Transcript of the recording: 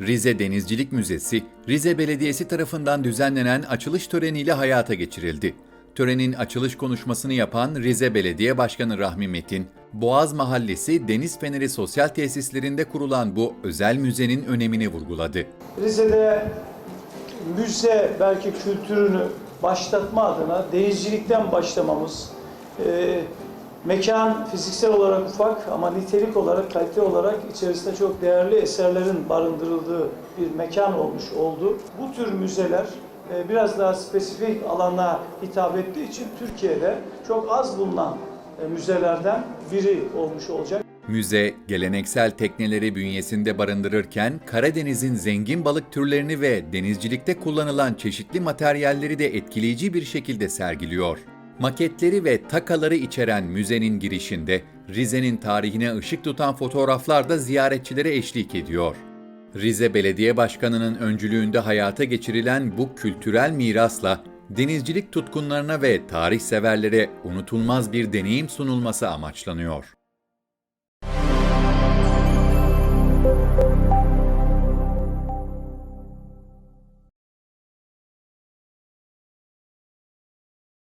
Rize Denizcilik Müzesi, Rize Belediyesi tarafından düzenlenen açılış töreniyle hayata geçirildi. Törenin açılış konuşmasını yapan Rize Belediye Başkanı Rahmi Metin, Boğaz Mahallesi Deniz Feneri Sosyal Tesislerinde kurulan bu özel müzenin önemini vurguladı. Rize'de müze belki kültürünü başlatma adına denizcilikten başlamamız, e, mekan fiziksel olarak ufak ama nitelik olarak, kalite olarak içerisinde çok değerli eserlerin barındırıldığı bir mekan olmuş oldu. Bu tür müzeler e, biraz daha spesifik alana hitap ettiği için Türkiye'de çok az bulunan e, müzelerden biri olmuş olacak. Müze, geleneksel tekneleri bünyesinde barındırırken Karadeniz'in zengin balık türlerini ve denizcilikte kullanılan çeşitli materyalleri de etkileyici bir şekilde sergiliyor. Maketleri ve takaları içeren müzenin girişinde Rize'nin tarihine ışık tutan fotoğraflar da ziyaretçilere eşlik ediyor. Rize Belediye Başkanı'nın öncülüğünde hayata geçirilen bu kültürel mirasla denizcilik tutkunlarına ve tarih severlere unutulmaz bir deneyim sunulması amaçlanıyor.